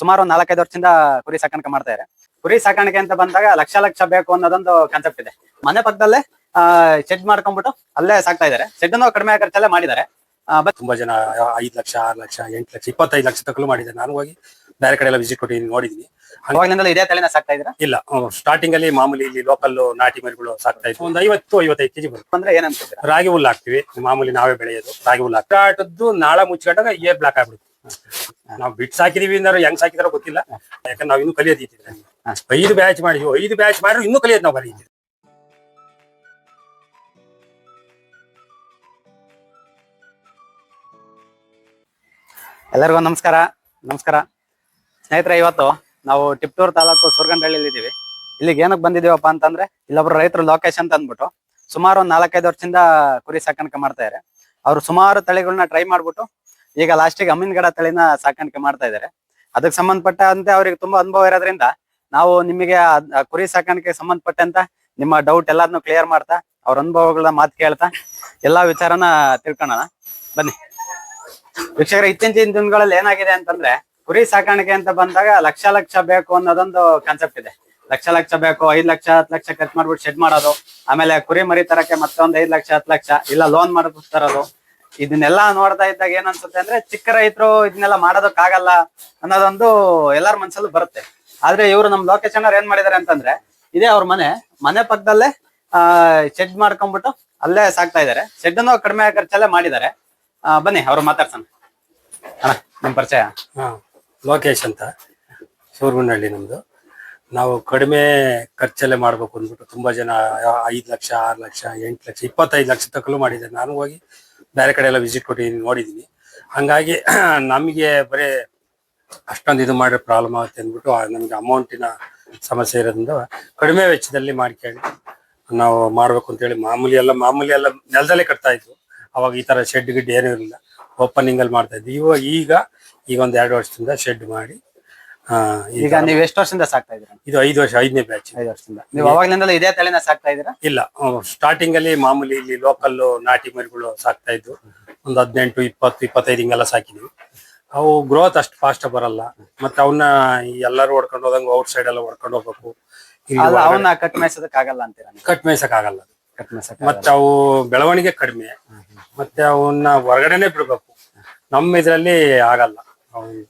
ಸುಮಾರು ಒಂದ್ ನಾಲ್ಕೈದು ವರ್ಷದಿಂದ ಕುರಿ ಸಾಕಾಣಿಕೆ ಮಾಡ್ತಾ ಇದ್ದಾರೆ ಕುರಿ ಸಾಕಾಣಿಕೆ ಅಂತ ಬಂದಾಗ ಲಕ್ಷ ಲಕ್ಷ ಬೇಕು ಅನ್ನೋದೊಂದು ಕಾನ್ಸೆಪ್ಟ್ ಇದೆ. ಮನೆ ಪಕ್ಕದಲ್ಲೇ ಶೆಡ್ ಮಾಡ್ಕೊಂಡ್ಬಿಟ್ಟು ಅಲ್ಲೇ ಸಾಕ್ತಾ ಇದ್ದಾರೆ ಶೆಡ್ ಅನ್ನು ಕಡಿಮೆ ಖರ್ಚಲ್ಲೇ ಮಾಡಿದ್ದಾರೆ. ಆ, ತುಂಬಾ ಜನ ಐದ್ ಲಕ್ಷ ಆರ್ ಲಕ್ಷ ಎಂಟ್ ಲಕ್ಷ ಇಪ್ಪತ್ತೈದು ಲಕ್ಷ ತಕ್ಕಲು ಮಾಡಿದ್ದಾರೆ. ನಾನು ಹೋಗಿ ಬೇರೆ ಕಡೆ ಎಲ್ಲ ವಿಸಿಟ್ ಕೊಟ್ಟಿದ್ದೀನಿ ನೋಡಿದೀನಿ. ಅವಾಗ್ಲಿಂದಲೂ ಇದೇ ತಲೆನ ಸಾಕ್ತಾ ಇದ್ರ ಇಲ್ಲ ಸ್ಟಾರ್ಟಿಂಗ್ ಅಲ್ಲಿ ಮಾಮೂಲಿ ಇಲ್ಲಿ ಲೋಕಲ್ ನಾಟಿ ಮರಿಗಳು ಸಾಕ್ತಾ ಇದ್ವಿ. ಒಂದು ಐವತ್ತು ಐವತ್ತೈದು ಕೆಜಿ ಬರುತ್ತೆ. ಅಂದ್ರೆ ಏನಂತ ರಾಗಿ ಹುಲ್ಲು ಹಾಕ್ತಿವಿ. ಮಾಮೂಲಿ ನಾವೇ ಬೆಳೆಯೋದು ರಾಗಿ ಹುಲ್ಲು ಹಾಕ್ತಿವಿ. ಆಟದ್ದು ನಾಳೆ ಮುಚ್ಚಿಕೊಂಡಾಗ ಏರ್ ಬ್ಲಾಕ್ ಆಗ್ಬಿಡುತ್ತೆ. ನಾವು ಬಿಟ್ಟು ಸಾಕಿದೀವಿ ಅಂದ್ರೆ ಹೆಂಗ್ ಸಾಕಿದಾರೋ ಗೊತ್ತಿಲ್ಲ. ಯಾಕಂದ್ರೆ ನಾವು ಇನ್ನೂ ಕಲಿಯೋದು ಐದು ಬ್ಯಾಚ್ ಮಾಡಿ ಐದು ಬ್ಯಾಚ್ ಮಾಡಿದ್ರು ಇನ್ನೂ ಕಲಿಯೋದು ನಾವು ಬರೀ ಎಲ್ಲರಿಗೂ ನಮಸ್ಕಾರ. ನಮಸ್ಕಾರ. ಸ್ನೇಹಿತರೆ, ಇವತ್ತು ನಾವು ಟಿಪ್ಟೂರ್ ತಾಲೂಕು ಸುರ್ಗಂಡಹಳ್ಳಿಲಿ ಇದ್ದೀವಿ. ಇಲ್ಲಿಗೆ ಏನಕ್ಕೆ ಬಂದಿದೀವಪ್ಪ ಅಂತಂದ್ರೆ, ಇಲ್ಲೊಬ್ರು ರೈತರು ಲೊಕೇಶನ್ ಅಂತ ಅಂದ್ಬಿಟ್ಟು ಸುಮಾರು ಒಂದ್ ನಾಲ್ಕೈದು ವರ್ಷದಿಂದ ಕುರಿ ಸಾಕಾಣಿಕೆ ಮಾಡ್ತಾ ಇದ್ದಾರೆ ಅವ್ರು ಸುಮಾರು ತಳಿಗಳನ್ನ ಟ್ರೈ ಮಾಡ್ಬಿಟ್ಟು ಈಗ ಲಾಸ್ಟಿಗೆ ಅಮೀನ್ಗಡ ತಳಿನ ಸಾಕಾಣಿಕೆ ಮಾಡ್ತಾ ಇದ್ದಾರೆ ಅದಕ್ಕೆ ಸಂಬಂಧಪಟ್ಟಂತೆ ಅವ್ರಿಗೆ ತುಂಬಾ ಅನುಭವ ಇರೋದ್ರಿಂದ ನಾವು ನಿಮಗೆ ಕುರಿ ಸಾಕಾಣಿಕೆ ಸಂಬಂಧಪಟ್ಟಂತ ನಿಮ್ಮ ಡೌಟ್ ಎಲ್ಲಾದ್ನು ಕ್ಲಿಯರ್ ಮಾಡ್ತಾ ಅವ್ರ ಅನುಭವಗಳನ್ನ ಮಾತು ಕೇಳ್ತಾ ಎಲ್ಲಾ ವಿಚಾರನ ತಿಳ್ಕೊಳ್ಳೋಣ ಬನ್ನಿ. ವೀಕ್ಷಕರ, ಇತ್ತೀಚಿನ ದಿನಗಳಲ್ಲಿ ಏನಾಗಿದೆ ಅಂತಂದ್ರೆ ಕುರಿ ಸಾಕಾಣಿಕೆ ಅಂತ ಬಂದಾಗ ಲಕ್ಷ ಲಕ್ಷ ಬೇಕು ಅನ್ನೋದೊಂದು ಕಾನ್ಸೆಪ್ಟ್ ಇದೆ. ಲಕ್ಷ ಲಕ್ಷ ಬೇಕು, ಐದ್ ಲಕ್ಷ, ಹತ್ತು ಲಕ್ಷ ಖರ್ಚು ಮಾಡ್ಬಿಟ್ಟು ಶೆಡ್ ಮಾಡೋದು, ಆಮೇಲೆ ಕುರಿ ಮರಿ ತರಕ್ಕೆ ಮತ್ತೊಂದ್ ಐದ್ ಲಕ್ಷ, ಹತ್ತು ಲಕ್ಷ, ಇಲ್ಲ ಲೋನ್ ಮಾಡ್ಬಿಟ್ಟು ಇದನ್ನೆಲ್ಲ ನೋಡ್ತಾ ಇದ್ದಾಗ ಏನ್ ಅನ್ಸುತ್ತೆ ಅಂದ್ರೆ ಚಿಕ್ಕ ರೈತರು ಇದನ್ನೆಲ್ಲ ಮಾಡೋದಕ್ಕಾಗಲ್ಲ ಅನ್ನೋದೊಂದು ಎಲ್ಲಾರ ಮನ್ಸಲ್ಲೂ ಬರುತ್ತೆ. ಆದ್ರೆ ಇವರು ನಮ್ ಲೊಕೇಶನ್ ಅವ್ರು ಏನ್ ಮಾಡಿದಾರೆ ಅಂತಂದ್ರೆ ಇದೇ ಅವ್ರ ಮನೆ. ಮನೆ ಪಕ್ಕದಲ್ಲೇ ಆ ಶೆಡ್ ಮಾಡ್ಕೊಂಡ್ಬಿಟ್ಟು ಅಲ್ಲೇ ಸಾಕ್ತಾ ಇದಾರೆ. ಶೆಡ್ ಅನ್ನು ಕಡಿಮೆ ಖರ್ಚಲ್ಲೇ ಮಾಡಿದ್ದಾರೆ ಆ, ಬನ್ನಿ ಅವ್ರು ಮಾತಾಡ್ಸೋಣ. ಅಣ್ಣ ನಿಮ್ ಪರಿಚಯ. ಹಾ ಲೋಕೇಶ್ ಅಂತ. ಸೂರ್ಗುಂಡಹಳ್ಳಿ ನಮ್ದು. ನಾವು ಕಡಿಮೆ ಖರ್ಚಲ್ಲೇ ಮಾಡ್ಬೇಕು ಅಂದ್ಬಿಟ್ಟು ತುಂಬಾ ಜನ ಐದ್ ಲಕ್ಷ ಆರ್ ಲಕ್ಷ ಎಂಟ್ ಲಕ್ಷ ಇಪ್ಪತ್ತೈದು ಲಕ್ಷ ತಕ್ಕಲು ಮಾಡಿದ್ದಾರೆ. ನಾನು ಹೋಗಿ ಬೇರೆ ಕಡೆ ಎಲ್ಲ ವಿಸಿಟ್ ಕೊಟ್ಟಿದ್ದೀನಿ ನೋಡಿದ್ದೀನಿ ಹಂಗಾಗಿ ನಮಗೆ ಬರೀ ಅಷ್ಟೊಂದು ಇದು ಮಾಡಿದ್ರೆ ಪ್ರಾಬ್ಲಮ್ ಆಗುತ್ತೆ ಅಂದ್ಬಿಟ್ಟು ನಮಗೆ ಅಮೌಂಟಿನ ಸಮಸ್ಯೆ ಇರೋದ್ರಿಂದ ಕಡಿಮೆ ವೆಚ್ಚದಲ್ಲಿ ಮಾಡ್ಕೊಂಡು ನಾವು ಮಾಡ್ಬೇಕು ಅಂತೇಳಿ ಮಾಮೂಲಿ ಎಲ್ಲ ಮಾಮೂಲಿ ಎಲ್ಲ ನೆಲದಲ್ಲೇ ಕಟ್ತಾ ಇದ್ವು ಅವಾಗ ಈ ತರ ಶೆಡ್ ಗಿಡ್ ಏನೂ ಇರಲಿಲ್ಲ. ಓಪನಿಂಗ್ ಅಲ್ಲಿ ಮಾಡ್ತಾ ಇದ್ವಿ. ಈಗ ಈಗ ಒಂದ್ ಎರಡು ವರ್ಷದಿಂದ ಶೆಡ್ ಮಾಡಿ ಈಗ ಈಗ ನೀವ್ ಎಷ್ಟು ವರ್ಷದಿಂದ ಸಾಕ್ತಾ ಇದೀರ ಇದು ಐದು ವರ್ಷ ಐದನೇ ಬ್ಯಾಚ್ ಐದು ವರ್ಷದಿಂದ. ನೀವು ಅವಾಗ್ಲಿಂದಲೂ ಇದೇ ತಲೆನ ಸಾಕ್ತಾ ಇದೀರಾ ಇಲ್ಲ ಸ್ಟಾರ್ಟಿಂಗ್ ಅಲ್ಲಿ ಮಾಮೂಲಿ ಇಲ್ಲಿ ಲೋಕಲ್ ನಾಟಿ ಮರಿಗಳು ಸಾಕ್ತಾ ಇದ್ವು. ಒಂದು ಹದಿನೆಂಟು ಇಪ್ಪತ್ತು ಇಪ್ಪತ್ತೈದು ಹಿಂಗೆಲ್ಲ ಸಾಕಿದ್ವಿ. ಅವು ಗ್ರೋತ್ ಅಷ್ಟು ಫಾಸ್ಟ್ ಬರಲ್ಲ. ಮತ್ತೆ ಅವನ್ನ ಎಲ್ಲರೂ ಹೊಡ್ಕೊಂಡು ಹೋದಂಗ ಔಟ್ ಸೈಡ್ ಎಲ್ಲ ಹೊಡ್ಕೊಂಡು ಹೋಗ್ಬೇಕು. ಅವನ್ನ ಕಟ್ ಮೇಯ್ಸೋದಕ್ ಆಗಲ್ಲ ಅಂತೀರಾ ಕಟ್ ಮೇಯ್ಸಕ್ ಆಗಲ್ಲ. ಮತ್ತೆ ಅವು ಬೆಳವಣಿಗೆ ಕಡಿಮೆ. ಮತ್ತೆ ಅವನ್ನ ಹೊರಗಡೆನೆ ಬಿಡ್ಬೇಕು. ನಮ್ಮ ಇದ್ರಲ್ಲಿ ಆಗಲ್ಲ.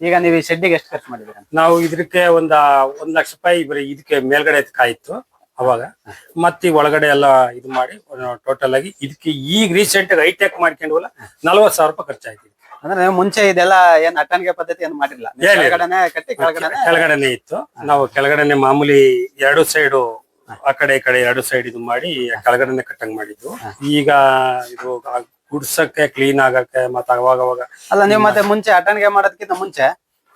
ಈಗ ನೀವು ಈ ಶೆಡ್ಡಿಗೆ ಎಷ್ಟು ಖರ್ಚು ಮಾಡಿದ್ರೆ ನಾವು ಇದಕ್ಕೆ ಒಂದ ಒಂದ್ ಲಕ್ಷ ರೂಪಾಯಿ ಬರೀ ಇದಕ್ಕೆ ಮೇಲ್ಗಡೆ ಕಾಯಿತ್ತು ಅವಾಗ. ಮತ್ತೆ ಒಳಗಡೆ ಎಲ್ಲ ಇದು ಮಾಡಿ ಟೋಟಲ್ ಆಗಿ ಇದಕ್ಕೆ ಈಗ ರೀಸೆಂಟ್ ಆಗಿ ಹೈಟೆಕ್ ಮಾಡ್ಕೊಂಡ್ವಲ್ಲ ನಲ್ವತ್ ಸಾವಿರ ರೂಪಾಯಿ ಖರ್ಚಾಯ್ತು ಅಂದ್ರೆ ನೀವು ಮುಂಚೆ ಇದೆಲ್ಲ ಏನ್ ಅಟ್ಟಣಿಗೆ ಪದ್ಧತಿ ಏನು ಮಾಡಿಲ್ಲ ನೀವು ಏನಿಲ್ಲ. ಕೆಳಗಡೆನೆ ಕಟ್ಟಿ ಕೆಳಗಡೆನೆ ಕೆಳಗಡೆನೆ ಇತ್ತು. ನಾವು ಕೆಳಗಡೆನೆ ಮಾಮೂಲಿ ಎರಡು ಸೈಡು ಆ ಕಡೆ ಈ ಕಡೆ ಎರಡು ಸೈಡ್ ಇದು ಮಾಡಿ ಕೆಳಗಡೆನೆ ಕಟ್ಟಂಗ್ ಮಾಡಿದ್ದು. ಈಗ ಇದು ಆ ಗುಡ್ಸಕ್ಕೆ ಕ್ಲೀನ್ ಆಗಕ್ಕೆ ಮತ್ತೆ ಅವಾಗ ಅವಾಗ. ಅಲ್ಲ ನೀವು ಮತ್ತೆ ಮುಂಚೆ ಅಟನ್ಗೆ ಮಾಡೋದಕ್ಕಿಂತ ಮುಂಚೆ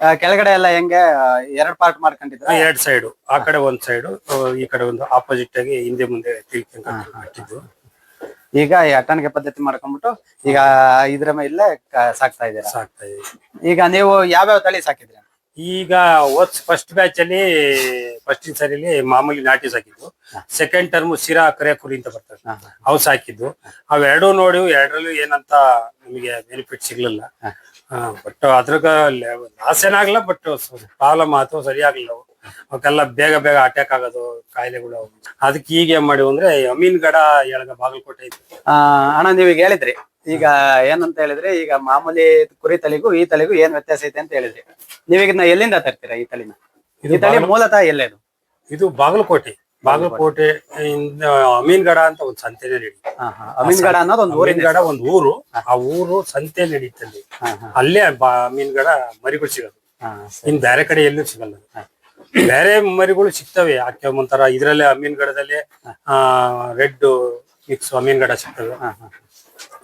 ಆ, ಕೆಳಗಡೆ ಎಲ್ಲ ಹೆಂಗೆ ಎರಡ್ ಪಾರ್ಟ್ ಮಾಡ್ಕೊಂಡಿದ್ರೆ ಎರಡ್ ಸೈಡ್ ಆ ಕಡೆ ಒಂದ್ ಸೈಡ್ ಈ ಕಡೆ ಒಂದು ಆಪೋಸಿಟ್ ಆಗಿ ಹಿಂದೆ ಮುಂದೆ ತಿಳ್ಕೊಂಡ್ ಕಟ್ಟಿದ್ದು ಈಗ ಈ ಅಟ್ಟಣಿಗೆ ಪದ್ಧತಿ ಮಾಡ್ಕೊಂಡ್ಬಿಟ್ಟು ಈಗ ಇದ್ರ ಮೇಲೆ ಕ- ಸಾಕ್ತಾ ಇದ್ದೀರಾ? ಸಾಕ್ತಾ ಇದೆ ಈಗ ನೀವು ಯಾವ್ಯಾವ ತಳಿ ಸಾಕಿದ್ರಿ ಈಗ ಓದ್ಸ್ ಫಸ್ಟ್ ಬ್ಯಾಚ್ ಅಲ್ಲಿ ಫಸ್ಟ್ ಸರಿಲಿ ಮಾಮೂಲಿ ನಾಟಿ ಸಾಕಿದ್ದು ಸೆಕೆಂಡ್ ಟರ್ಮ್ ಸಿರಾ ಕರೆ ಕುರಿ ಅಂತ ಬರ್ತದೆ. ಅವು ಸಾಕಿದ್ದು ಅವೆರಡು ನೋಡಿ ಎರಡರಲ್ಲೂ ಏನಂತ ನಮಗೆ ಬೆನಿಫಿಟ್ ಸಿಗ್ಲಿಲ್ಲ. ಬಟ್ ಅದ್ರಾಗ ಲಾಸ್ ಏನಾಗಲ್ಲ ಬಟ್ ಪ್ರಾಬ್ಲಮ್ ಆಯ್ತು ಸರಿಯಾಗ್ಲಿಲ್ಲ ಅವು. ಅವಕ್ಕೆಲ್ಲ ಬೇಗ ಬೇಗ ಅಟ್ಯಾಕ್ ಆಗೋದು ಕಾಯಿಲೆಗಳು. ಅದಕ್ಕೆ ಈಗ ಏನ್ ಮಾಡಿವು ಅಂದ್ರೆ ಅಮೀನ್ಗಡ ಎಳಗ ಬಾಗಲಕೋಟೆ ಇತ್ತು ಆ, ಅಣ್ಣ ನೀವು ಹೇಳಿದ್ರಿ. ಈಗ ಏನಂತ ಹೇಳಿದ್ರೆ ಈಗ ಮಾಮೂಲಿ ಕುರಿ ತಲೆಗೂ ಈ ತಲೆಗೂ ಏನ್ ವ್ಯತ್ಯಾಸ ಐತೆ ಅಂತ ಹೇಳಿದ್ರಿ ನೀವೀಗ ಇದನ್ನ ಎಲ್ಲಿಂದ ತರ್ತೀರಾ ಈ ತಲೆನ ಈ ತಲೆ ಮೂಲತಃ ಎಲ್ಲೇದು ಇದು ಬಾಗಲಕೋಟೆ. ಬಾಗಲಕೋಟೆ ಇಂದ ಅಮೀನ್ಗಡ ಅಂತ ಒಂದು ಸಂತೆ ನಡೀತು. ಅಮೀನ್ಗಡ ಅನ್ನೋದು ಒಂದು ಊರಿನ ಗಡ ಒಂದು ಊರು. ಆ ಊರು ಸಂತೆ ನಡೀತಲ್ಲಿ. ಅಲ್ಲೇ. ಅಮೀನ್ಗಡ ಮರಿಗಳು ಸಿಗೋದು. ಇನ್ ಬೇರೆ ಕಡೆ ಎಲ್ಲೂ ಸಿಗಲ್ಲ. ಬೇರೆ ಮರಿಗಳು ಸಿಗ್ತವೆ. ಆಕೆ ಒಂಥರ ಇದ್ರಲ್ಲೇ ಅಮೀನ್ಗಡದಲ್ಲಿ ಆ ರೆಡ್ ಮಿಕ್ಸ್ ಅಮೀನ್ಗಡ ಸಿಗ್ತವೆ.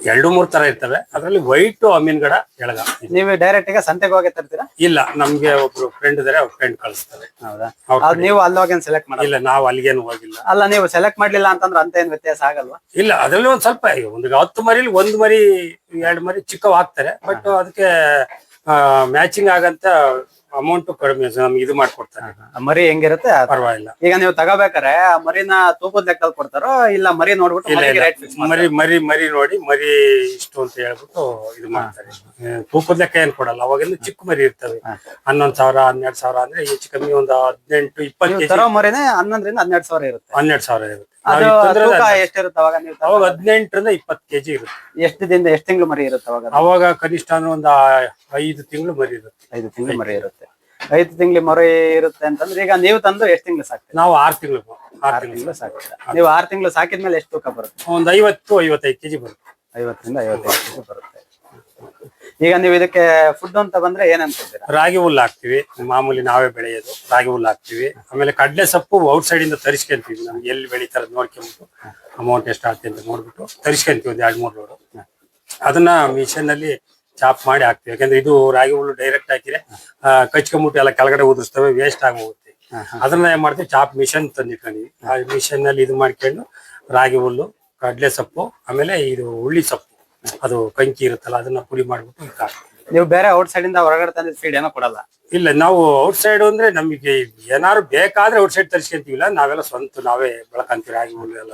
ಎರಡು ಮೂರು ತರ ಇರ್ತವೆ. ಅದ್ರಲ್ಲಿ ವೈಟ್ ಅಮೀನ್ಗಡ ಎಳಗ. ನೀವು ಡೈರೆಕ್ಟ್ ಈಗ ಸಂತೆಗೆ ಹೋಗಿ ತರ್ತೀರಾ? ಇಲ್ಲ ನಮ್ಗೆ ಒಬ್ರು ಫ್ರೆಂಡ್ ಇದಾರೆ ಅವ್ರ ಫ್ರೆಂಡ್ ಕಳಿಸ್ತಾರೆ. ಹೌದಾ? ಅವ್ರ ನೀವು ಅಲ್ಲಿ ಹೋಗಿ ಸೆಲೆಕ್ಟ್ ಮಾಡಿಲ್ಲ ಇಲ್ಲ ನಾವು ಅಲ್ಲಿಗೇನು ಹೋಗಿಲ್ಲ. ಅಲ್ಲ ನೀವು ಸೆಲೆಕ್ಟ್ ಮಾಡ್ಲಿಲ್ಲ ಅಂತಂದ್ರೆ ಅಂತ ಏನ್ ವ್ಯತ್ಯಾಸ ಆಗಲ್ವಾ? ಇಲ್ಲ ಅದ್ರಲ್ಲಿ ಒಂದ್ ಸ್ವಲ್ಪ ಒಂದು ಹತ್ತು ಮರಿಲಿ ಒಂದ್ ಮರಿ ಎರಡು ಮರಿ ಚಿಕ್ಕವ್ ಹಾಕ್ತಾರೆ ಬಟ್ ಅದಕ್ಕೆ ಮ್ಯಾಚಿಂಗ್ ಆಗಂತ ಅಮೌಂಟ್ ಕಡಿಮೆ ನಮ್ಗೆ ಇದು ಮಾಡ್ಕೊಡ್ತಾರೆ. ಮರಿ ಹೆಂಗಿರುತ್ತೆ. ಪರವಾಗಿಲ್ಲ. ಈಗ ನೀವು ತಗೋಬೇಕಾರೆ ಆ ಮರಿನ ತೂಕದ ಲೆಕ್ಕದಲ್ಲಿ ಕೊಡ್ತಾರೋ ಇಲ್ಲ ಮರಿ ನೋಡ್ಬಿಟ್ಟು? ಮರಿ ಮರಿ ಮರಿ ನೋಡಿ ಮರಿ ಇಷ್ಟು ಅಂತ ಹೇಳ್ಬಿಟ್ಟು ಇದು ಮಾಡ್ತಾರೆ. ತೂಕದ ಲೆಕ್ಕ ಏನ್ ಕೊಡಲ್ಲ ಅವಾಗೆಲ್ಲ ಚಿಕ್ಕ ಮರಿ ಇರ್ತವೆ. ಹನ್ನೊಂದ್ ಸಾವಿರ ಹನ್ನೆರಡ್ ಸಾವಿರ ಅಂದ್ರೆ ಹೆಚ್ಚು ಕಮ್ಮಿ ಒಂದು ಹದಿನೆಂಟು ಇಪ್ಪತ್ತು ತರೋ ಮೊರೆನೆ ಹನ್ನೊಂದರಿಂದ ಹನ್ನೆರಡು ಸಾವಿರ ಇರುತ್ತೆ. ಹನ್ನೆರಡು ಸಾವಿರ ಇರುತ್ತೆ. ಎಷ್ಟಿರುತ್ತೆ ಅವಾಗ ನೀವು ಅವಾಗ ಹದಿನೆಂಟರಿಂದ ಇಪ್ಪತ್ತು ಕೆಜಿ ಇರುತ್ತೆ. ಎಷ್ಟು ದಿನದ ಎಷ್ಟು ತಿಂಗಳು ಮರಿ ಇರುತ್ತೆ ಅವಾಗ? ಅವಾಗ ಕನಿಷ್ಠ ಅಂದ್ರೆ ಒಂದು ಐದು ತಿಂಗಳು ಮರಿ ಇರುತ್ತೆ. ಐದು ತಿಂಗಳು ಮರಿ ಇರುತ್ತೆ. ಐದು ತಿಂಗಳು ಮರಿ ಇರುತ್ತೆ ಅಂತಂದ್ರೆ ಈಗ ನೀವು ತಂದು ಎಷ್ಟು ತಿಂಗಳು ಸಾಕ್ತೀವಿ ನಾವು ಆರು ತಿಂಗಳು ಆರು ತಿಂಗಳು ತಿಂಗಳು ಸಾಕ್ತೀರಾ? ನೀವು ಆರು ತಿಂಗಳು ಸಾಕಿದ್ಮೇಲೆ ಎಷ್ಟು ತೂಕ ಬರುತ್ತೆ? ಒಂದು ಐವತ್ತು ಐವತ್ತೈದು ಕೆಜಿ ಬರುತ್ತೆ. ಐವತ್ತರಿಂದ ಐವತ್ತೈದು ಕೆಜಿ ಬರುತ್ತೆ. ಈಗ ನೀವು ಇದಕ್ಕೆ ಫುಡ್ ಅಂತ ಬಂದ್ರೆ ಏನಂತೀರಾ ರಾಗಿ ಹುಲ್ಲು ಹಾಕ್ತಿವಿ. ಮಾಮೂಲಿ ನಾವೇ ಬೆಳೆಯೋದು. ರಾಗಿ ಹುಲ್ಲು ಹಾಕ್ತಿವಿ. ಆಮೇಲೆ ಕಡಲೆ ಸೊಪ್ಪು ಔಟ್ ಸೈಡ್ ಇಂದ ತರಿಸ್ಕೊಂತೀವಿ ನಮ್ಗೆ ಎಲ್ಲಿ ಬೆಳಿತಾರ ನೋಡ್ಕೊಂಬಿಟ್ಟು ಅಮೌಂಟ್ ಎಷ್ಟು ಆಗ್ತದೆ ಅಂತ ನೋಡ್ಬಿಟ್ಟು ತರಿಸ್ಕೊಂತೀವಿ ಒಂದು ಎರಡು, ಮೂರು ಅದನ್ನ ಮಿಷನ್ ಅಲ್ಲಿ ಚಾಪ್ ಮಾಡಿ ಹಾಕ್ತಿವಿ. ಯಾಕಂದ್ರೆ ಇದು ರಾಗಿ ಹುಲ್ಲು ಡೈರೆಕ್ಟ್ ಹಾಕಿದ್ರೆ ಕಚ್ಕೊಂಬಿಟ್ಟು ಎಲ್ಲ ಕೆಳಗಡೆ ಉದುರಿಸ್ತವೆ ವೇಸ್ಟ್ ಆಗಿ ಹೋಗುತ್ತೆ ಅದನ್ನ ಏನ್ ಮಾಡ್ತೀವಿ? ಚಾಪ್ ಮಿಷನ್ ತಂದಿಟ್ಕೊಂಡಿವಿ. ಆ ಮಿಷನ್ ಅಲ್ಲಿ ಇದು ಮಾಡ್ಕೊಂಡು ರಾಗಿ ಹುಲ್ಲು, ಕಡಲೆ ಸೊಪ್ಪು, ಆಮೇಲೆ ಇದು ಹುಳ್ಳಿ ಸೊಪ್ಪು. ಅದು ಕಂಕಿ ಇರುತ್ತಲ್ಲ ಅದನ್ನ ಪುಡಿ ಮಾಡ್ಬಿಟ್ಟು ಇದಕ್ಕೆ ಹಾಕ್ತೀವಿ. ನೀವು ಬೇರೆ ಔಟ್ ಸೈಡ್ ಇಂದ ಹೊರಗಡೆ ತಂದಿದ್ ಫೀಡ್ ಏನೋ ಕೊಡಲ್ಲ? ಇಲ್ಲ ನಾವು ಔಟ್ ಸೈಡ್ ಅಂದ್ರೆ ನಮಗೆ ಏನಾದ್ರು ಬೇಕಾದ್ರೆ ಔಟ್ ಸೈಡ್ ತರಿಸ್ಕೊಂತೀವಿಲ್ಲ ನಾವೆಲ್ಲ ಸ್ವಂತ ನಾವೇ ಬೆಳಕಂತೀವಿ ರಾಗಿ ಹುಲ್ಲು ಎಲ್ಲ.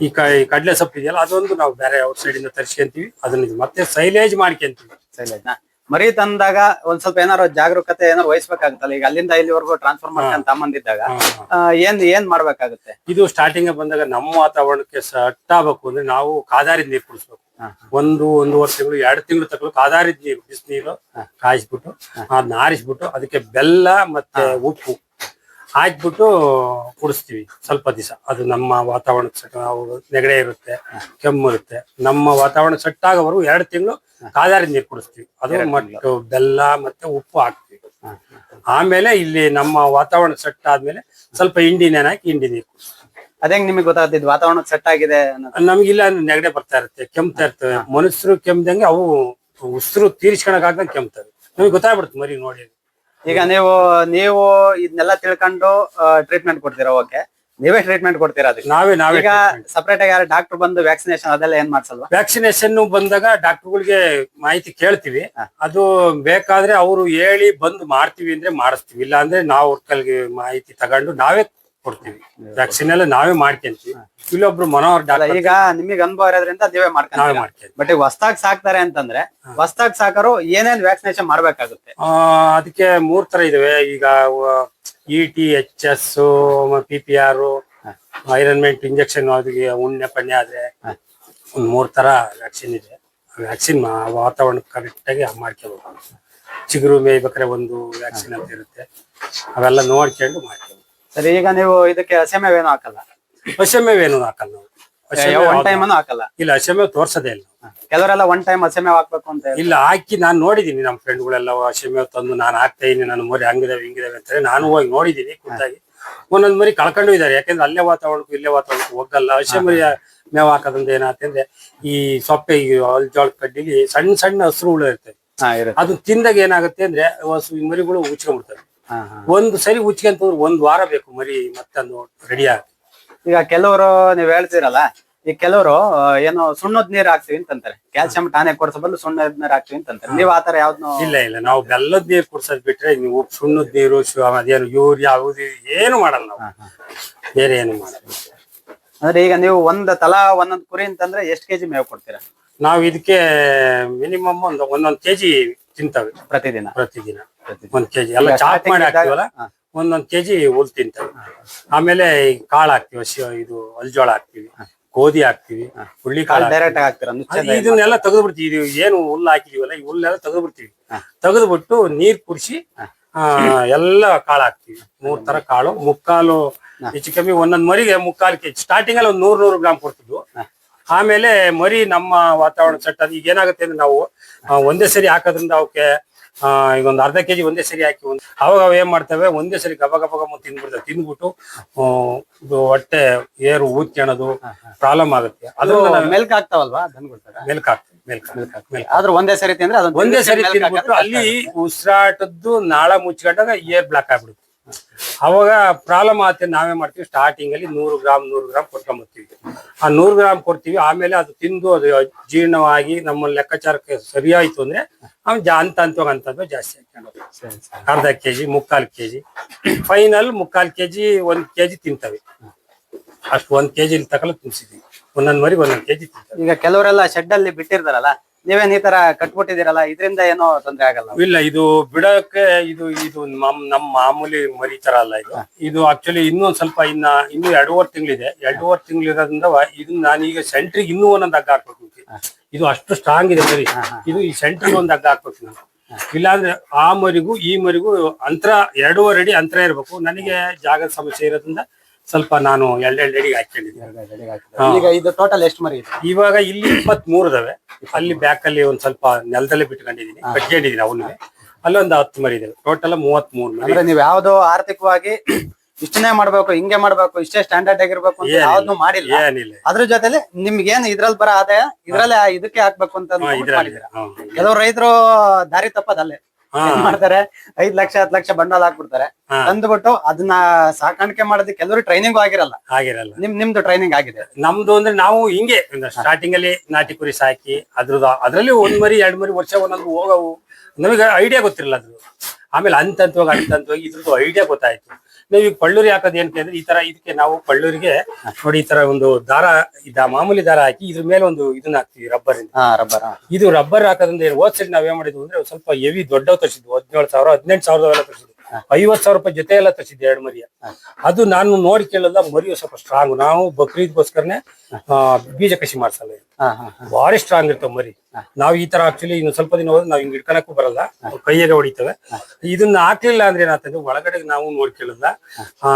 ಈ ಕ ಈ ಕಡಲೆ ಸೊಪ್ಪು ಇದೆಯಲ್ಲ ಅದೊಂದು ನಾವು ಬೇರೆ ಔಟ್ ಸೈಡ್ ಇಂದ ತರಿಸ್ಕೊಂತೀವಿ ಅದನ್ನ ಇದು ಮತ್ತೆ ಸೈಲೇಜ್ ಮಾಡ್ಕೊಂತೀವಿ. ಸೈಲೇಜ್ನ ಮರಿ ತಂದಾಗ ಒಂದ್ ಸ್ವಲ್ಪ ಏನಾರು ಜಾಗರೂಕತೆ ಏನಾರು ವಹಿಸ್ಬೇಕಾಗುತ್ತಲ್ಲ? ಈಗ ಅಲ್ಲಿಂದ ಇಲ್ಲಿವರೆಗೂ ಟ್ರಾನ್ಸ್ಫರ್ ಮಾಡ್ಕೊಂಡ್ ತಮ್ಮಂದಿದ್ದಾಗ ಆ, ಏನ್ ಏನ್ ಮಾಡ್ಬೇಕಾಗುತ್ತೆ? ಇದು ಸ್ಟಾರ್ಟಿಂಗ್ ಬಂದಾಗ ನಮ್ಮ ವಾತಾವರಣಕ್ಕೆ ಸೆಟ್ ಆಗ್ಬೇಕು ಅಂದ್ರೆ ನಾವು ಕಾದಾರಿ ನೀರು ಕುಡಿಸ್ಬೇಕು. ಒಂದು ಒಂದೂವರೆ ತಿಂಗಳು ಎರಡು ತಿಂಗಳು ತಕ್ಕಲು ಕಾದಾರಿದ ನೀರು ಬಿಸಿನೀರು? ಕಾಯಿಸ್ಬಿಟ್ಟು ಅದನ್ನ ಆರಿಸ್ಬಿಟ್ಟು ಅದಕ್ಕೆ ಬೆಲ್ಲ ಮತ್ತೆ ಉಪ್ಪು ಹಾಕ್ಬಿಟ್ಟು ಕುಡಿಸ್ತೀವಿ ಸ್ವಲ್ಪ ದಿವಸ. ಅದು ನಮ್ಮ ವಾತಾವರಣಕ್ಕೆ ಸೆಟ್ ನೆಗಡೆ ಇರುತ್ತೆ ಕೆಮ್ಮು ಇರುತ್ತೆ. ನಮ್ಮ ವಾತಾವರಣ ಸೆಟ್ ಆಗೋವರೆಗೂ ಎರಡು ತಿಂಗಳು ಕಾದಾರಿ ನೀರು ಕುಡಿಸ್ತೀವಿ. ಅದು ಮತ್ತು ಬೆಲ್ಲ ಮತ್ತೆ ಉಪ್ಪು ಹಾಕ್ತೀವಿ. ಆಮೇಲೆ ಇಲ್ಲಿ ನಮ್ಮ ವಾತಾವರಣ ಸೆಟ್ ಆದ್ಮೇಲೆ ಸ್ವಲ್ಪ ಹಿಂಡಿ ನೆನೆ ಹಾಕಿ ಹಿಂಡಿ ನೀರು ಕುಡಿಸ್ತೀವಿ. ಅದೇಂಗ್ ನಿಮಗೆ ಗೊತ್ತಾಗ್ತಿದ್? ವಾತಾವರಣ ಸೆಟ್ ಆಗಿದೆ ಅನ್ನೋದು? ಇಲ್ಲ ನೆಗಡೆ ಬರ್ತಾ ಇರುತ್ತೆ ಕೆಮ್ತಾ ಇರ್ತವೆ. ಮನುಷ್ಯರು ಕೆಮ್ದಂಗೆ ಅವು ಉಸಿರು ತೀರಿಸ್ಕೊಳಕ್ ಆಗ್ದಂಗೆ ಕೆಮ್ತವೆ. ನಮಗೆ ಗೊತ್ತಾಗ್ಬಿಡುತ್ತೆ ಮರಿ ನೋಡಿ. ಈಗ ನೀವು ನೀವು ಇದನ್ನೆಲ್ಲ ತಿಳ್ಕೊಂಡು ಟ್ರೀಟ್ಮೆಂಟ್ ಕೊಡ್ತೀರಾ? ಓಕೆ. ನೀವೇ ಟ್ರೀಟ್ಮೆಂಟ್ ಕೊಡ್ತೀರಾ ಅದಕ್ಕೆ ನಾವೇ ನಾವೇ ಈಗ ಸಪರೇಟ್ ಆಗಿ ಯಾರು ಡಾಕ್ಟರ್ ಬಂದು ವ್ಯಾಕ್ಸಿನೇಷನ್ ಅದೆಲ್ಲ ಏನ್ ಮಾಡ್ಸಲ್ವಾ? ವ್ಯಾಕ್ಸಿನೇಷನ್ ಬಂದಾಗ ಡಾಕ್ಟರ್ಗಳಿಗೆ ಮಾಹಿತಿ ಕೇಳ್ತೀವಿ. ಅದು ಬೇಕಾದ್ರೆ ಅವರು ಹೇಳಿ ಬಂದು ಮಾಡ್ತೀವಿ ಅಂದ್ರೆ ಮಾಡಿಸ್ತೀವಿ. ಇಲ್ಲ ಅಂದ್ರೆ ನಾವು ಅವ್ರ ಮಾಹಿತಿ ತಗೊಂಡು ನಾವೇ ಕೊಡ್ತೀವಿ ವ್ಯಾಕ್ಸಿನ್ ಎಲ್ಲ ನಾವೇ ಮಾಡ್ಕೊಂತೀವಿ. ಇಲ್ಲೊಬ್ರು ಮನೋಹರ್ ಡಾಕ್ಟರ್ ಈಗ ನಿಮಗೆ ಅನುಭವ ಇರೋದ್ರಿಂದ ನೀವೇ ನಾವೇ ಮಾಡ್ಕೊಂತೀವಿ. ಬಟ್ ಈಗ ಹೊಸ್ದಾಗ್ ಸಾಕ್ತಾರೆ ಅಂತಂದ್ರೆ ಹೊಸ್ದಾಗ್ ಸಾಕರು ಏನೇನ್ ವ್ಯಾಕ್ಸಿನೇಷನ್ ಮಾಡ್ಬೇಕಾಗುತ್ತೆ? ಆ, ಅದಕ್ಕೆ ಮೂರ್ ತರ ಇದಾವೆ. ಈಗ E T H S P P R ಐರನ್ಮೆಂಟ್ injection ಅದಕ್ಕೆ ಉಣ್ಣೆ ಪಣ್ಯ ಆದ್ರೆ ಒಂದ್ ಮೂರ್ ತರ ವ್ಯಾಕ್ಸಿನ್ ಇದೆ. ವ್ಯಾಕ್ಸಿನ್ ವಾತಾವರಣ ಕರೆಕ್ಟ್ ಆಗಿ ಮಾಡ್ಕೋಬೇಕು. ಚಿಗುರು ಮೇಯ್ಬೇಕಾದ್ರೆ ಒಂದು ವ್ಯಾಕ್ಸಿನ್ ಅಂತ ಇರುತ್ತೆ. ಅವೆಲ್ಲ ನೋಡ್ಕೊಂಡು ಮಾಡ್ಕೋಬೇಕು. ಸರಿ ಈಗ ನೀವು ಇದಕ್ಕೆ ಹಸೆಮೇವೇನು ಹಾಕಲ್ಲ. ಹಸೆಮೇವೇನು ಹಾಕಲ್ಲ ನಾವು. ಒನ್ ಟೈಮ್ ಅನ್ನು ಹಾಕಲ್ಲ. ಇಲ್ಲ ಹಸೆಮೇವ್ ತೋರ್ಸದೇ ಇಲ್ಲ. ಕೆಲವರೆಲ್ಲ ಒನ್ ಟೈಮ್ ಹಸೆಮೇವ್ ಹಾಕ್ಬೇಕು ಅಂತ ಇಲ್ಲ ಹಾಕಿ ನಾನು ನೋಡಿದೀನಿ ನಮ್ಮ ಫ್ರೆಂಡ್ಗಳೆಲ್ಲ ಹಸೆಮೇವ್ ತಂದು ನಾನು ಹಾಕ್ತಾ ಇದೀನಿ ನನ್ನ ಮರಿ ಹಂಗಿದಾವೆ ಹಿಂಗಿದಾವೆ ಅಂತಾರೆ ನಾನು ಹೋಗಿ ನೋಡಿದೀನಿ ಖುದ್ದಾಗಿ ಒಂದೊಂದ್ ಮರಿ ಕಳ್ಕೊಂಡು ಇದಾರೆ ಯಾಕಂದ್ರೆ ಅಲ್ಲೇ ವಾತಾವರಣಕ್ಕೂ ಇಲ್ಲೇ ವಾತಾವರಣಕ್ಕೂ ಹೋಗಲ್ಲ. ಹಸಿ ಮರಿ ಮೇವ್ ಹಾಕೋದ್ರಿಂದ ಏನಾಗ್ತಂದ್ರೆ ಈ ಸೊಪ್ಪೆ ಈ ಜೋಳ ಕಡ್ಡಿಲಿ ಸಣ್ಣ ಸಣ್ಣ ಹಸಿರು ಹುಳು ಇರ್ತವೆ. ಹಾ ಇರುತ್ತೆ. ಅದು ತಿಂದಾಗ ಏನಾಗುತ್ತೆ ಅಂದ್ರೆ ಹಸು ಮರಿಗಳು ಉಚ್ಕೊಂಡ್ಬಿಡ್ತವೆ. ಒಂದು ಸರಿ ಉಚ್ಕೊಂತಂದ್ರೆ ಒಂದ್ ವಾರ ಬೇಕು ಮರಿ ಮತ್ತೊಂದು ರೆಡಿ ಆಗಿ. ಈಗ ಕೆಲವರು ನೀವ್ ಹೇಳ್ತೀರಲ್ಲ ಈಗ ಕೆಲವರು ಏನೋ ಸುಣ್ಣದ ನೀರ್ ಹಾಕ್ತಿವಿ ಅಂತಂತಾರೆ. ಕ್ಯಾಲ್ಸಿಯಂ ಟಾನೆ ಕೊಡ್ಸ ಬಂದು ಸುಣ್ಣದ ನೀರ್ ಹಾಕ್ತಿವಿ ಅಂತಂತಾರೆ. ನೀವ್ ಆತರ ಯಾವ್ದು ಇಲ್ಲ ಇಲ್ಲ. ನಾವು ಬೆಲ್ಲದ ನೀರ್ ಕುಡ್ಸೋದ್ ಬಿಟ್ರೆ ನೀವು ಸುಣ್ಣದ ನೀರು ಅದೇನು ಯೂರಿಯಾ ಏನು ಮಾಡಲ್ಲ ನಾವು. ಬೇರೆ ಏನು ಮಾಡಲ್ಲ. ಅಂದ್ರೆ ಈಗ ನೀವು ಒಂದ್ ತಲಾ ಒಂದೊಂದ್ ಕುರಿ ಅಂತಂದ್ರೆ ಎಷ್ಟ್ ಕೆಜಿ ಮೇವು ಕೊಡ್ತೀರಾ? ನಾವು ಇದಕ್ಕೆ ಮಿನಿಮಮ್ ಒಂದು ಒಂದೊಂದ್ ಕೆಜಿ ತಿಂತವೆ ಪ್ರತಿದಿನ. ಪ್ರತಿದಿನ. ಒಂದ್ ಕೆಜಿ. ಎಲ್ಲ ಚಾಕ್ ಚಾಪ್ ಮಾಡಿ ಹಾಕ್ತಿವಲ್ಲ. ಒಂದೊಂದ್ ಕೆಜಿ ಹುಲ್ ತಿಂತವೆ ಆಮೇಲೆ ಈ ಕಾಳು ಹಾಕ್ತಿವಿ ಹಸಿ ಇದು ಅಲ್ಜೋಳ ಹಾಕ್ತಿವಿ ಗೋಧಿ ಹಾಕ್ತಿವಿ ಹುಳ್ಳಿ ಕಾಳು ಡೈರೆಕ್ಟ್ ಹಾಕ್ತಾರೆ? ಇದನ್ನೆಲ್ಲ ತೆಗೆದು ಬಿಡ್ತೀವಿ ಇದು ಏನು ಹುಲ್ಲು ಹಾಕಿದೀವಲ್ಲ ಈ ಹುಲ್ಲೆಲ್ಲ ತೆಗೆದು ಬಿಡ್ತೀವಿ ತೆಗೆದು ಬಿಟ್ಟು ನೀರ್ ಕುಡಿಸಿ ಎಲ್ಲ ಕಾಳು ಹಾಕ್ತಿವಿ. ಮೂರ್ ತರ ಕಾಳು ಮುಕ್ಕಾಲು ಹೆಚ್ಚು ಕಮ್ಮಿ ಒಂದೊಂದ್ ಮರಿಗೆ ಮುಕ್ಕಾಲು ಕೆಜಿ. ಸ್ಟಾರ್ಟಿಂಗ್ ಅಲ್ಲಿ ಒಂದ್ ನೂರ್ ನೂರು ಗ್ರಾಮ್ ಕೊಡ್ತಿದ್ವು. ಆಮೇಲೆ ಮರಿ ನಮ್ಮ ವಾತಾವರಣ ಸೆಟ್ ಈಗ ಏನಾಗುತ್ತೆ ಅಂದ್ರೆ ನಾವು ಒಂದೇ ಸರಿ ಹಾಕೋದ್ರಿಂದ ಅವಕ್ಕೆ ಆ, ಈಗ ಒಂದು ಅರ್ಧ ಕೆಜಿ ಒಂದೇ ಸರಿ ಹಾಕಿ ಒಂದು ಅವಾಗ ಅವು ಏನ್ ಮಾಡ್ತವೆ? ಒಂದೇ ಸರಿ ಗಬ ಗಬ ಗಬ ತಿಂದ್ಬಿಡ್ತವೆ ತಿಂದ್ಬಿಟ್ಟು ಇದು ಹೊಟ್ಟೆ ಏರು ಊದ್ಕೊಳ್ಳೋದು ಪ್ರಾಬ್ಲಮ್ ಆಗುತ್ತೆ. ಅದು ಮೆಲ್ಕ್ ಆಗ್ತಾವಲ್ವಾ? ಮೆಲ್ಕ್ ಆಗ್ತದೆ ಮೆಲ್ಕ್ ಮೆಲ್ಕ್ ಆದ್ರೂ ಒಂದೇ ಸರಿ ತಿಂದ್ರೆ ಒಂದೇ ಸರಿ ತಿಂದ್ಬಿಟ್ಟು ಅಲ್ಲಿ ಉಸಿರಾಟದ್ದು ನಾಳ ಮುಚ್ಕೊಂಡಾಗ ಏರ್ ಬ್ಲಾಕ್ ಆಗ್ಬಿಡುತ್ತೆ. ಅವಾಗ ಪ್ರಾಬ್ಲಮ್ ಆಗುತ್ತೆ ನಾವೇ ಮಾಡ್ತೀವಿ. ಸ್ಟಾರ್ಟಿಂಗ್ ಅಲ್ಲಿ ನೂರು ಗ್ರಾಮ್ ನೂರು ಗ್ರಾಮ್ ಕೊಟ್ಕೊಂಬರ್ತೀವಿ ಆ ನೂರು ಗ್ರಾಮ್ ಕೊಡ್ತೀವಿ. ಆಮೇಲೆ ಅದು ತಿಂದು ಅದು ಜೀರ್ಣವಾಗಿ ನಮ್ಮ ಲೆಕ್ಕಾಚಾರಕ್ಕೆ ಸರಿಯಾಯ್ತು ಅಂದ್ರೆ ಅವ್ನು ಜಾ ಅಂತ ಅಂತವಾಗ ಜಾಸ್ತಿ ಹಾಕೊಂಡು ಅರ್ಧ ಅರ್ಧ ಕೆಜಿ ಮುಕ್ಕಾಲು ಕೆಜಿ. ಫೈನಲ್ ಮುಕ್ಕಾಲು ಕೆಜಿ ಒಂದ್ ಕೆಜಿ ತಿಂತವೆ. ಅಷ್ಟು ಒಂದ್ ಕೆಜಿ ತಕಲ ತಿನ್ಸಿದ್ವಿ. ಒಂದೊಂದ್ ಮರಿ ಒಂದೊಂದ್ ಕೆಜಿ ಜಿ ಈಗ ಕೆಲವರೆಲ್ಲ ಶೆಡ್ ಅಲ್ಲಿ ಬಿಟ್ಟಿರ್ತಾರಲ್ಲ ನೀವೇನ್ ಈ ತರ ಕಟ್ಬಿಟ್ಟಿದ್ದೀರಲ್ಲ ಇದರಿಂದ ಏನೋ ತೊಂದ್ರೆ ಆಗಲ್ಲ. ಇಲ್ಲ ಇದು ಬಿಡಕ್ಕೆ ಇದು ಇದು ನಮ್ ನಮ್ ಮಾಮೂಲಿ ಮರಿ ತರ ಅಲ್ಲ ಇದು. ಇದು ಆಕ್ಚುಲಿ ಇನ್ನೂ ಸ್ವಲ್ಪ ಇನ್ನ ಇನ್ನು ಎರಡೂವರೆ ತಿಂಗಳಿದೆ. ಎರಡೂವರೆ ತಿಂಗಳು ಇರೋದ್ರಿಂದ ಇದನ್ನ ನಾನೀಗ ಸೆಂಟ್ರಿಗೆ ಇನ್ನೂ ಒಂದೊಂದು ಹಗ್ಗ ಹಾಕ್ಬೇಕು. ಇದು ಅಷ್ಟು ಸ್ಟ್ರಾಂಗ್ ಇದೆ ಮರಿ. ಇದು ಈ ಸೆಂಟ್ರಿಗೆ ಒಂದ್ ಹಗ್ಗ ಹಾಕ್ಬೇಕು ನಾನು. ಇಲ್ಲಾಂದ್ರೆ ಆ ಮರಿಗೂ ಈ ಮರಿಗೂ ಅಂತರ ಎರಡೂವರೆ ಅಡಿ ಅಂತರ ಇರಬೇಕು. ನನಗೆ ಜಾಗದ ಸಮಸ್ಯೆ ಇರೋದ್ರಿಂದ ಸ್ವಲ್ಪ ನಾನು ಎರಡೆರಡು ಅಡಿಗೆ ಹಾಕೊಂಡಿದ್ದೀನಿ ಈಗ ಇದು ಟೋಟಲ್ ಎಷ್ಟು ಮರಿ ಇದೆ? ಇವಾಗ ಇಲ್ಲಿ ಇಪ್ಪತ್ತ್ ಮೂರ್ ಇದಾವೆ ಅಲ್ಲಿ ಬ್ಯಾಕ್ ಅಲ್ಲಿ ಒಂದ್ ಸ್ವಲ್ಪ ನೆಲದಲ್ಲಿ ಬಿಟ್ಕೊಂಡಿದೀನಿ ಕಟ್ಕೊಂಡಿದೀನಿ ಅವನು ಅಲ್ಲೊಂದು ಹತ್ತು ಮರಿ ಇದಾವೆ. ಟೋಟಲ್ ಮೂವತ್ತ್ ಮೂರು ಮರಿ ಅಂದ್ರೆ ನೀವ್ ಯಾವ್ದೋ ಆರ್ಥಿಕವಾಗಿ ಇಷ್ಟನೇ ಮಾಡ್ಬೇಕು ಹಿಂಗೆ ಮಾಡ್ಬೇಕು ಇಷ್ಟೇ ಸ್ಟ್ಯಾಂಡರ್ಡ್ ಆಗಿರ್ಬೇಕು ಅಂತ ಏನಿಲ್ಲ. ಯಾವ್ದು ಮಾಡಿಲ್ಲ. ಏನಿಲ್ಲ. ಅದ್ರ ಜೊತೆಲಿ ನಿಮ್ಗೆ ಏನ್ ಇದ್ರಲ್ಲಿ ಬರೋ ಆದಾಯ ಇದ್ರಲ್ಲೇ ಇದಕ್ಕೆ ಹಾಕ್ಬೇಕು ಅಂತ ಹಾ, ಅಂದ್ಬಿಟ್ಟು ಇದ್ರಲ್ಲಿ ಮಾಡಿದ್ದೀರಾ? ಹಾ. ಕೆಲವು ರೈತರು ದಾರಿ ತಪ್ಪದಲ್ಲೇ. ಏನ್ ಮಾಡ್ತಾರೆ? ಐದ್ ಲಕ್ಷ ಹತ್ತು ಲಕ್ಷ ಬಂಡವಾಳ ಹಾಕ್ಬಿಡ್ತಾರೆ. ಅಂದ್ಬಿಟ್ಟು ತಂದ್ಬಿಟ್ಟು ಅದನ್ನ ಸಾಕಾಣಿಕೆ ಮಾಡೋದಕ್ಕೆ ಕೆಲವರು ಟ್ರೈನಿಂಗ್ ಆಗಿರಲ್ಲ. ಆಗಿರಲ್ಲ. ನಿಮ್ ನಿಮ್ದು ಟ್ರೈನಿಂಗ್ ಆಗಿದೆ. ನಮ್ದು ಅಂದ್ರೆ ನಾವು ಹಿಂಗೆ ಸ್ಟಾರ್ಟಿಂಗ್ ಅಲ್ಲಿ ನಾಟಿ ಕುರಿ ಸಾಕಿ ಅದ್ರದ್ದು ಅದ್ರಲ್ಲಿ ಒಂದ್ ಮರಿ ಎರಡ್ ಮರಿ ವರ್ಷ ಒಂದೊಂದು ಹೋಗವು. ನಮಗೆ ಐಡಿಯಾ ಗೊತ್ತಿರಲ್ಲ ಅದ್ರದ್ದು. ಆಮೇಲೆ ಅಂತಂತ ಹೋಗಿ ಅಂತಂತ ಹೋಗಿ ಇದ್ರದ್ದು ಐಡಿಯಾ ಗೊತ್ತಾಯ್ತು. ನಾವು ಈಗ ಪಳ್ಳೂರಿ ಹಾಕೋದು ಏನಂತ ಹೇಳಿದ್ರೆ ಈ ತರ ಇದಕ್ಕೆ ನಾವು ಪಳ್ಳೂರಿಗೆ ನೋಡಿ ಈ ತರ ಒಂದು ದಾರ ಇದ ಮಾಮೂಲಿ ದಾರ ಹಾಕಿ ಇದ್ರ ಮೇಲೆ ಒಂದು ಇದನ್ನ ಹಾಕ್ತೀವಿ ರಬ್ಬರ್ ಇಂದ ರಬ್ಬರ್ ಇದು ರಬ್ಬರ್ ಹಾಕೋದ್ರಿಂದ ಹೋದ್ ಸೈಡ್ ನಾವ್ ಏನ್ ಮಾಡಿದ್ವಿ ಅಂದ್ರೆ ಸ್ವಲ್ಪ ಹೆವಿ ದೊಡ್ಡವ್ ತರಿಸಿದ್ವಿ ಹದಿನೇಳು ಸಾವಿರ ಹದಿನೆಂಟು ಸಾವಿರದವೆಲ್ಲ ತರಿಸಿದ್ವಿ. ಐವತ್ ಸಾವಿರ ರೂಪಾಯಿ ಜೊತೆ ಎಲ್ಲ ತರಿಸಿದ್ದೆ ಎರಡು ಮರಿಯ. ಅದು ನಾನು ನೋಡಿ ಕೇಳಲ್ಲ ಮರಿಯು ಸ್ವಲ್ಪ ಸ್ಟ್ರಾಂಗ್ ನಾವು ಬಕ್ರೀದ್ಗೋಸ್ಕರನೇ ಬೀಜ ಕಸಿ ಮಾಡ್ಸಲ್ಲ. ಭಾರಿ ಸ್ಟ್ರಾಂಗ್ ಇರ್ತಾವ ಮರಿ. ನಾವು ಈ ತರ ಆಕ್ಚುಲಿ ಇನ್ನು ಸ್ವಲ್ಪ ದಿನ ಹೋದ್ರೆ ನಾವು ಹಿಂಗ್ ಇಟ್ಕೊಳಕ್ಕೂ ಬರಲ್ಲ. ಕೈಯಾಗ ಹೊಡಿತವೆ. ಇದನ್ನ ಹಾಕ್ಲಿಲ್ಲ ಅಂದ್ರೆ ಏನಾಗ್ತದೆ? ಒಳಗಡೆ ನಾವು ನೋಡ್ಕೊಳ್ಳಲ್ಲ ಆ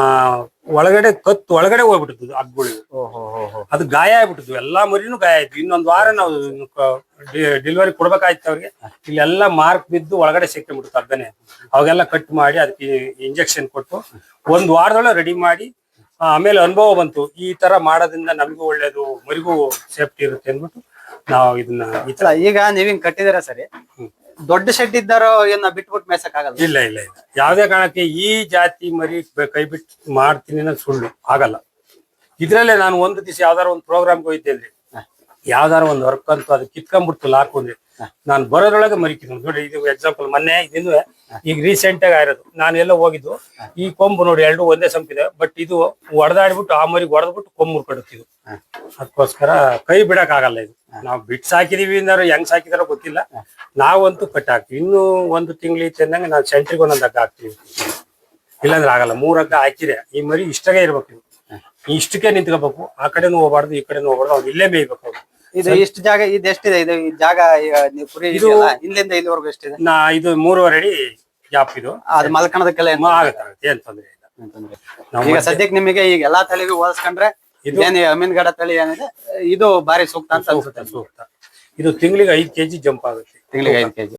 ಒಳಗಡೆ ಕತ್ತು ಒಳಗಡೆ ಹೋಗ್ಬಿಟ್ಟಿದ್ವು ಅಗ್ಗುಳಿ ಅದು ಗಾಯ ಆಗ್ಬಿಟ್ಟಿದ್ವು. ಎಲ್ಲಾ ಮರಿನು ಗಾಯ ಆಯ್ತು. ಇನ್ನೊಂದ್ ವಾರ ನಾವು ಡೆಲಿವರಿ ಕೊಡ್ಬೇಕಾಯ್ತು ಅವ್ರಿಗೆ. ಇಲ್ಲೆಲ್ಲ ಮಾರ್ಕ್ ಬಿದ್ದು ಒಳಗಡೆ ಸಿಕ್ಕಿಬಿಡ್ತು ಅರ್ಧನೆ. ಅವಾಗೆಲ್ಲ ಕಟ್ ಮಾಡಿ ಅದಕ್ಕೆ ಇಂಜೆಕ್ಷನ್ ಕೊಟ್ಟು ಒಂದ್ ವಾರದೊಳಗೆ ರೆಡಿ ಮಾಡಿ ಆಮೇಲೆ ಅನುಭವ ಬಂತು. ಈ ತರ ಮಾಡೋದ್ರಿಂದ ನಮಗೂ ಒಳ್ಳೇದು ಮರಿಗೂ ಸೇಫ್ಟಿ ಇರುತ್ತೆ ಅಂದ್ಬಿಟ್ಟು ನಾವು ಇದನ್ನ ಈ ತರ ಅಲ್ಲ ಈಗ ನೀವ್ ಹಿಂಗ್ ಕಟ್ಟಿದಿರ ಸರಿ ದೊಡ್ಡ ಶೆಡ್ ಇದ್ದಾರೋ ಏನ ಬಿಟ್ಬಿಟ್ಟು ಮೇಸಕ್ ಆಗಲ್ಲ ಇಲ್ಲ ಇಲ್ಲ ಇಲ್ಲ. ಯಾವ್ದೇ ಕಾರಣಕ್ಕೆ ಈ ಜಾತಿ ಮರಿ ಬ- ಕೈ ಬಿಟ್ಟು ಮಾಡ್ತೀನಿ ಅನ್ನೋದು ಸುಳ್ಳು. ಆಗಲ್ಲ. ಇದ್ರಲ್ಲೇ ನಾನು ಒಂದು ದಿವಸ ಯಾವ್ದಾರ ಒಂದು ಪ್ರೋಗ್ರಾಮ್ಗೆ ಅಂದ್ರೆ ಯಾವ್ದಾರ ಒಂದು ವರ್ಕ್ ಅಂತ ಅದು ಕಿತ್ಕೊಂಡ್ಬಿಡ್ತು ಲಾಕ್ ಅಂದ್ರೆ ನಾನು ಬರೋದ್ರೊಳಗೆ ಮರಿತೀನಿ. ನೋಡಿ ಇದು ಎಕ್ಸಾಂಪಲ್ ಮೊನ್ನೆ ಇದನ್ನು ಈಗ ರೀಸೆಂಟ್ ಆಗಿ ಆಗಿರೋದು ನಾನು ಎಲ್ಲ ಹೋಗಿದ್ದು. ಈ ಕೊಂಬು ನೋಡಿ ಎರಡು ಒಂದೇ ಸಂಪಿದೆ. ಬಟ್ ಇದು ಹೊಡೆದಾಡ್ಬಿಟ್ಟು ಆ ಮರಿಗೆ ಹೊಡೆದ್ಬಿಟ್ಟು ಕೊಂಬು ಮುರ್ಕೊಡುತ್ತಿದ್ದು ಅದಕ್ಕೋಸ್ಕರ ಕೈ ಬಿಡಕ್ ಆಗಲ್ಲ ಇದು. ನಾವು ಬಿಟ್ ಸಾಕಿದೀವಿ ಅಂದ್ರೆ ಹೆಂಗ್ ಸಾಕಿದಾರೋ ಗೊತ್ತಿಲ್ಲ. ನಾವಂತೂ ಕಟ್ ಹಾಕ್ತಿವಿ ಇನ್ನು ಒಂದು ತಿಂಗಳು ಚೆನ್ನಂಗೆ ನಾವು ಸೆಂಟ್ರಿಗೆ ಒಂದೊಂದು ಹಗ್ಗ ಹಾಕ್ತಿವಿ. ಇಲ್ಲಾಂದ್ರೆ ಆಗಲ್ಲ. ಮೂರ್ ಹಗ್ಗ ಹಾಕಿದೆ ಈ ಮರಿ ಇಷ್ಟಾಗೆ ಇರ್ಬೇಕು. ಇಷ್ಟಕ್ಕೆ ನಿಂತ್ಕೋಬೇಕು. ಆ ಕಡೆನೂ ಹೋಗ್ಬಾರ್ದು ಈ ಕಡೆನೂ ಹೋಗ್ಬಾರ್ದು. ಅವ್ರು ಇಲ್ಲೇ ಮೇಯ್ಬೇಕು ಅವ್ನು. ಇದು ಇಷ್ಟು ಜಾಗ ಇದು ಎಷ್ಟಿದೆ? ಇದು ಈ ಜಾಗ ಈಗ ನೀವು ಕುರಿ ಇದು- ಇದೆಯಲ್ಲ, ಇಲ್ಲಿಂದ ಇಲ್ಲಿವರೆಗೂ ಎಷ್ಟಿದೆ? ನಾ ಇದು ಮೂರುವರೆ ಅಡಿ ಜಾಪ್ ಇದು. ಅದು ಮಲ್ಕಣದಕ್ಕೆಲ್ಲ ಏನು ಆಗತ್ತೆ ಆಗತ್ತೆ ಏನ್ ತೊಂದ್ರೆ ಇಲ್ಲ. ಅಂತಂದ್ರೆ ನಾವು ಈಗ ಮತ್ತೆ- ಸದ್ಯಕ್ಕೆ ನಿಮಗೆ ಈಗ ಎಲ್ಲಾ ತಳಿಗೂ ಹೋಲಿಸ್ಕೊಂಡ್ರೆ ಇದು- ಏನ್ ಅಮೀನ್ಗಡ ತಳಿ ಏನಿದೆ ಇದು ಬಾರಿ ಸೂಕ್ತ ಅಂತ ಅನ್ಸುತ್ತೆ ಸೂಕ್ತ ಸೂಕ್ತ. ಇದು ತಿಂಗಳಿಗೆ ಐದು ಕೆಜಿ ಜಂಪ್ ಆಗುತ್ತೆ. ತಿಂಗಳಿಗೆ ಐದು ಕೆಜಿ.